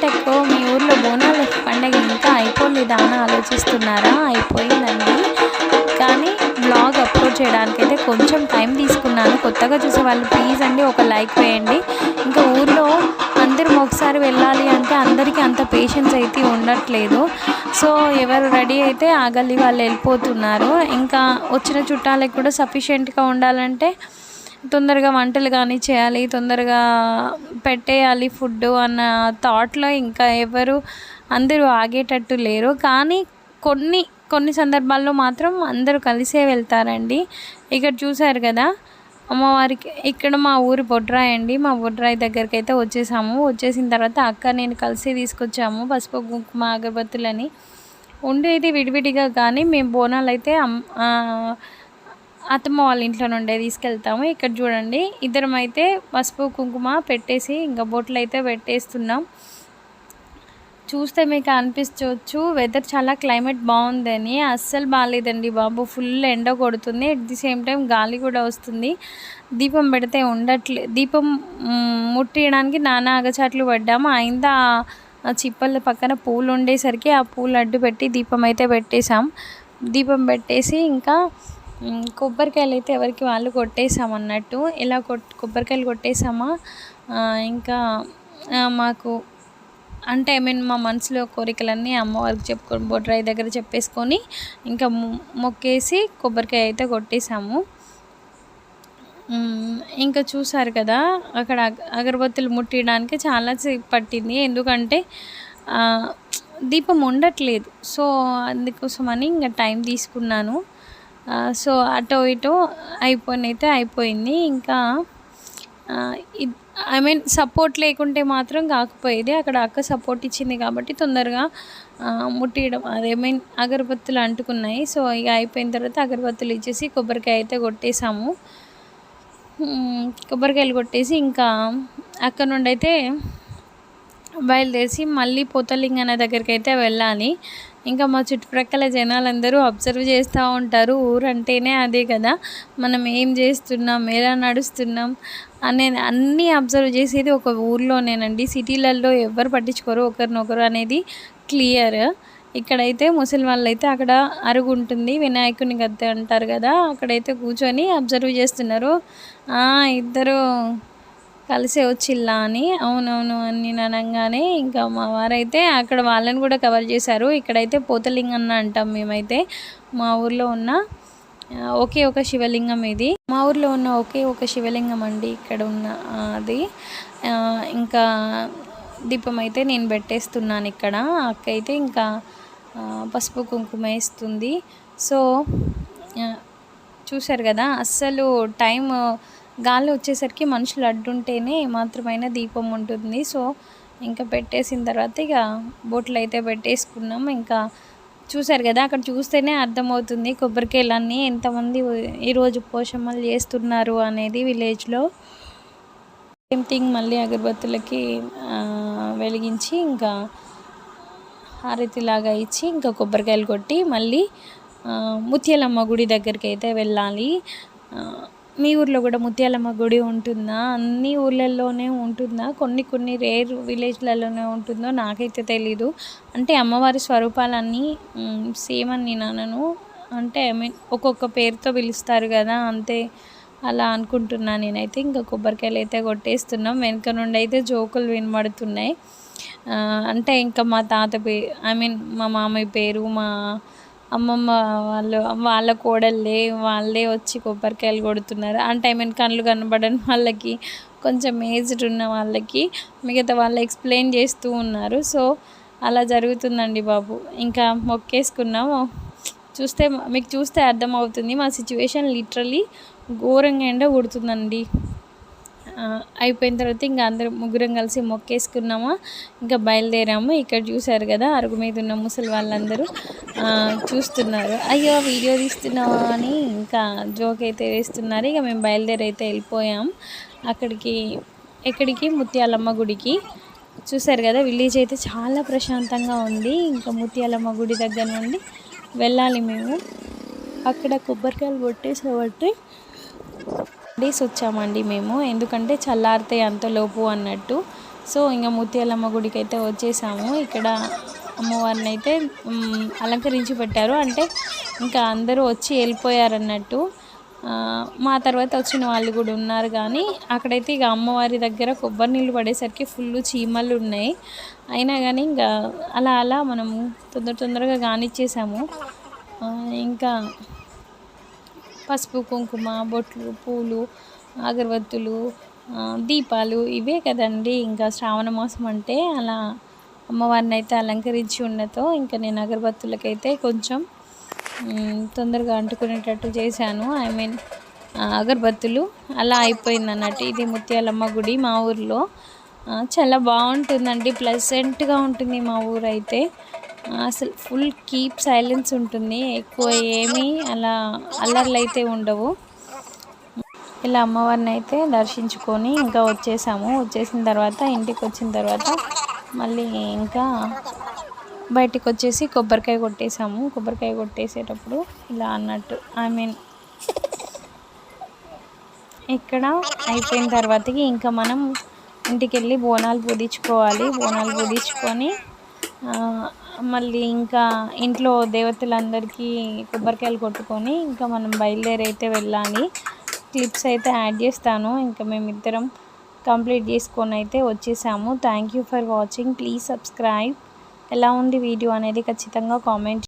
కంటే ఎక్కువ మీ ఊర్లో బోనాల పండగ ఇంకా అయిపోలేదా అని ఆలోచిస్తున్నారా? అయిపోయిందండి. కానీ బ్లాగ్ అప్లోడ్ చేయడానికి అయితే కొంచెం టైం తీసుకున్నాను. కొత్తగా చూసే వాళ్ళు ప్లీజ్ అండి ఒక లైక్ వేయండి. ఇంకా ఊర్లో అందరం ఒకసారి వెళ్ళాలి అంటే అందరికీ అంత పేషెన్స్ అయితే ఉండట్లేదు. సో ఎవరు రెడీ అయితే ఆగలి వాళ్ళు వెళ్ళిపోతున్నారు. ఇంకా వచ్చిన చుట్టాలకు కూడా సఫిషియెంట్గా ఉండాలంటే తొందరగా వంటలు కానీ చేయాలి తొందరగా పెట్టేయాలి ఫుడ్ అన్న థాట్లో ఇంకా ఎవరు అందరూ ఆగేటట్టు లేరు. కానీ కొన్ని కొన్ని సందర్భాల్లో మాత్రం అందరూ కలిసే వెళ్తారండి. ఇక్కడ చూశారు కదా అమ్మవారికి ఇక్కడ మా ఊరు బొడ్రాయి అండి. మా బొడ్రాయి దగ్గరికి అయితే వచ్చేసాము. వచ్చేసిన తర్వాత అక్క నేను కలిసి తీసుకొచ్చాము పసుపు కుంకుమ అగరబత్తులని. ఉండేది విడివిడిగా కానీ మేము బోనాలు అయితే అత్తమ్మ వాళ్ళ ఇంట్లో నుండే తీసుకెళ్తాము. ఇక్కడ చూడండి ఇద్దరం అయితే పసుపు కుంకుమ పెట్టేసి ఇంకా బొట్లు అయితే పెట్టేస్తున్నాం. చూస్తే మీకు అనిపించవచ్చు వెదర్ చాలా క్లైమేట్ బాగుందని. అస్సలు బాగాలేదండి బాబు ఫుల్ ఎండ కొడుతుంది. అట్ ది సేమ్ టైం గాలి కూడా వస్తుంది. దీపం పెడితే ఉండట్లే దీపం ముట్టేయడానికి ముట్టియడానికి నానా అగచాట్లు పడ్డాము. అయిందా? ఆ చిప్పల పక్కన పూలు ఉండేసరికి ఆ పూలు అడ్డు పెట్టి దీపం అయితే పెట్టేశాం. దీపం పెట్టేసి ఇంకా కొబ్బరికాయలు అయితే ఎవరికి వాళ్ళు కొట్టేశామన్నట్టు ఇలా కొట్ కొబ్బరికాయలు కొట్టేసామా ఇంకా మాకు అంటే ఐ మీన్ మా మనసులో కోరికలన్నీ అమ్మవారికి చెప్పుకొని బొడ్రాయి దగ్గర చెప్పేసుకొని ఇంకా మొక్కేసి కొబ్బరికాయ అయితే కొట్టేసాము ఇంకా చూసారు కదా అక్కడ అగ- అగరబత్తులు ముట్టియడానికి చాలా పట్టింది. ఎందుకంటే దీపం ఉండట్లేదు. సో అందుకోసమని ఇంకా టైం తీసుకున్నాను. సో అటో ఇటో అయిపోయినైతే అయిపోయింది. ఇంకా ఐ మీన్ సపోర్ట్ లేకుంటే మాత్రం కాకపోయేది. అక్కడ అక్క సపోర్ట్ ఇచ్చింది కాబట్టి తొందరగా ముట్టియడం. అదే మీన్ అగరబత్తులు అంటుకున్నాయి. సో ఇక అయిపోయిన తర్వాత అగరబత్తులు ఇచ్చేసి కొబ్బరికాయ అయితే కొట్టేసాము. కొబ్బరికాయలు కొట్టేసి ఇంకా అక్కడ నుండి అయితే బయలుదేరి మళ్ళీ పోతలింగన దగ్గరికి అయితే వెళ్ళాలి. ఇంకా మా చుట్టుప్రక్కల జనాలందరూ అబ్జర్వ్ చేస్తూ ఉంటారు. ఊరంటేనే అదే కదా. మనం ఏం చేస్తున్నాం? ఎలా నడుస్తున్నాం? అనే అన్నీ అబ్జర్వ్ చేసేది ఒక ఊర్లోనేనండి. సిటీలలో ఎవరు పట్టించుకోరు. ఒకరినొకరు అనేది క్లియర్. ఇక్కడైతే ముసలి వాళ్ళు అయితే అక్కడ అరుగు ఉంటుంది. వినాయకుని గద్దె అంటారు కదా. అక్కడైతే కూర్చొని అబ్జర్వ్ చేస్తున్నారు. ఇద్దరు కలిసే వచ్చిల్లా అని. అవునవును అని అనగానే ఇంకా మా వారైతే అక్కడ వాళ్ళని కూడా కవర్ చేశారు. ఇక్కడైతే పోతలింగన్న అంటాం మేమైతే. మా ఊర్లో ఉన్న ఒకే ఒక శివలింగం ఇది. మా ఊర్లో ఉన్న ఒకే ఒక శివలింగం అండి ఇక్కడ ఉన్న అది. ఇంకా దీపం అయితే నేను పెట్టేస్తున్నాను ఇక్కడ. అక్క అయితే ఇంకా పసుపు కుంకుమ వేస్తుంది. సో చూశారు కదా అస్సలు టైం గాలి వచ్చేసరికి మనుషులు అడ్డుంటేనే మాత్రమైన దీపం ఉంటుంది. సో ఇంకా పెట్టేసిన తర్వాత ఇక బొట్లు అయితే పెట్టేసుకున్నాం. ఇంకా చూశారు కదా అక్కడ చూస్తేనే అర్థమవుతుంది కొబ్బరికాయలన్నీ ఎంతమంది ఈరోజు పోషమ్మలు చేస్తున్నారు అనేది విలేజ్లో. సేమ్ థింగ్ మళ్ళీ అగరబత్తులకి వెలిగించి ఇంకా హారతిలాగా ఇచ్చి ఇంకా కొబ్బరికాయలు కొట్టి మళ్ళీ ముత్యాలమ్మ గుడి దగ్గరికి అయితే వెళ్ళాలి మీ ఊర్లో కూడా ముత్యాలమ్మ గుడి ఉంటుందా? అన్ని ఊర్లలోనే ఉంటుందా? కొన్ని కొన్ని రేర్ విలేజ్లలోనే ఉంటుందో నాకైతే తెలీదు. అంటే అమ్మవారి స్వరూపాలన్నీ సేమ్ అని నేను అనను అంటే ఐ మీన్ ఒక్కొక్క పేరుతో పిలుస్తారు కదా అంతే అలా అనుకుంటున్నా నేనైతే. ఇంకా కొబ్బరికాయలు అయితే కొట్టేస్తున్నాం. వెనుక నుండి అయితే జోకులు వినబడుతున్నాయి. అంటే ఇంకా మా తాత పే ఐ మీన్ మా మామయ్య పేరు మా అమ్మమ్మ వాళ్ళు వాళ్ళ కోడళ్ళే వాళ్ళే వచ్చి కొబ్బరికాయలు కొడుతున్నారు. అంటే ఐ మీన్ కళ్ళు కనబడని వాళ్ళకి కొంచెం ఏజ్డ్ ఉన్న వాళ్ళకి మిగతా వాళ్ళు ఎక్స్ప్లెయిన్ చేస్తూ ఉన్నారు. సో అలా జరుగుతుందండి బాబు. ఇంకా మొక్కేసుకున్నాము. చూస్తే మీకు చూస్తే అర్థమవుతుంది. మా సిచ్యువేషన్ లిటరలీ ఘోరంగా ఎండ కొడుతుందండి. అయిపోయిన తర్వాత ఇంకా అందరం ముగ్గురం కలిసి మొక్కేసుకున్నామా. ఇంకా బయలుదేరాము. ఇక్కడ చూశారు కదా అరుగు మీద ఉన్న ముసలి వాళ్ళందరూ. చూస్తున్నారు. అయ్యో వీడియో తీస్తున్నావా అని ఇంకా జోక్ అయితే వేస్తున్నారు. ఇక మేము బయలుదేరి అయితే వెళ్ళిపోయాం. అక్కడికి ఎక్కడికి? ముత్యాలమ్మ గుడికి. చూశారు కదా విలేజ్ అయితే చాలా ప్రశాంతంగా ఉంది. ఇంకా ముత్యాలమ్మ గుడి దగ్గర నుండి వెళ్ళాలి మేము. అక్కడ కొబ్బరికాయలు కొట్టేసాబట్టి డేస్ వచ్చామండి మేము. ఎందుకంటే చల్లారితే అంతలోపు అన్నట్టు. సో ఇంకా ముత్యాలమ్మ గుడికి అయితే వచ్చేసాము. ఇక్కడ అమ్మవారిని అయితే అలంకరించి పెట్టారు. అంటే ఇంకా అందరూ వచ్చి వెళ్ళిపోయారన్నట్టు. మా తర్వాత వచ్చిన వాళ్ళు కూడా ఉన్నారు కానీ అక్కడైతే ఇక అమ్మవారి దగ్గర కొబ్బరి నీళ్ళు పడేసరికి ఫుల్ చీమలు ఉన్నాయి. అయినా కానీ ఇంకా అలా అలా మనం తొందర తొందరగా కానిచ్చేసాము ఇంకా పసుపు కుంకుమ బొట్లు పూలు అగరబత్తులు దీపాలు ఇవే కదండి. ఇంకా శ్రావణ మాసం అంటే అలా అమ్మవారిని అయితే అలంకరించి ఉన్నతో ఇంకా నేను అగరబత్తులకైతే కొంచెం తొందరగా అంటుకునేటట్టు చేశాను. ఐ మీన్ అగరబత్తులు అలా అయిపోయింది అన్నట్టు ఇది ముత్యాలమ్మ గుడి మా ఊర్లో. చాలా బాగుంటుందండి. ప్లెజెంట్గా ఉంటుంది మా ఊరు అయితే అసలు ఫుల్ కీప్ సైలెన్స్ ఉంటుంది. ఎక్కువ ఏమీ అలా అల్లర్లు అయితే ఉండవు. ఇలా అమ్మవారిని అయితే దర్శించుకొని ఇంకా వచ్చేసాము. వచ్చేసిన తర్వాత ఇంటికి వచ్చిన తర్వాత మళ్ళీ ఇంకా బయటికి వచ్చేసి కొబ్బరికాయ కొట్టేసాము. కొబ్బరికాయ కొట్టేసేటప్పుడు ఇలా అన్నట్టు ఐ మీన్ ఇక్కడ అయిపోయిన తర్వాతకి ఇంకా మనం ఇంటికి వెళ్ళి బోనాలు పూడించుకోవాలి బోనాలు పూడించుకొని మళ్ళీ ఇంకా ఇంట్లో దేవతలందరికీ కొబ్బరికాయలు కొట్టుకొని ఇంకా మనం బయలుదేరి అయితే వెళ్ళాలి. క్లిప్స్ అయితే యాడ్ చేస్తాను. ఇంకా మేమిద్దరం కంప్లీట్ చేసుకొని అయితే వచ్చేసాము. Thank you for watching please subscribe ఎలా ఉంది వీడియో అనేది ఖచ్చితంగా కామెంట్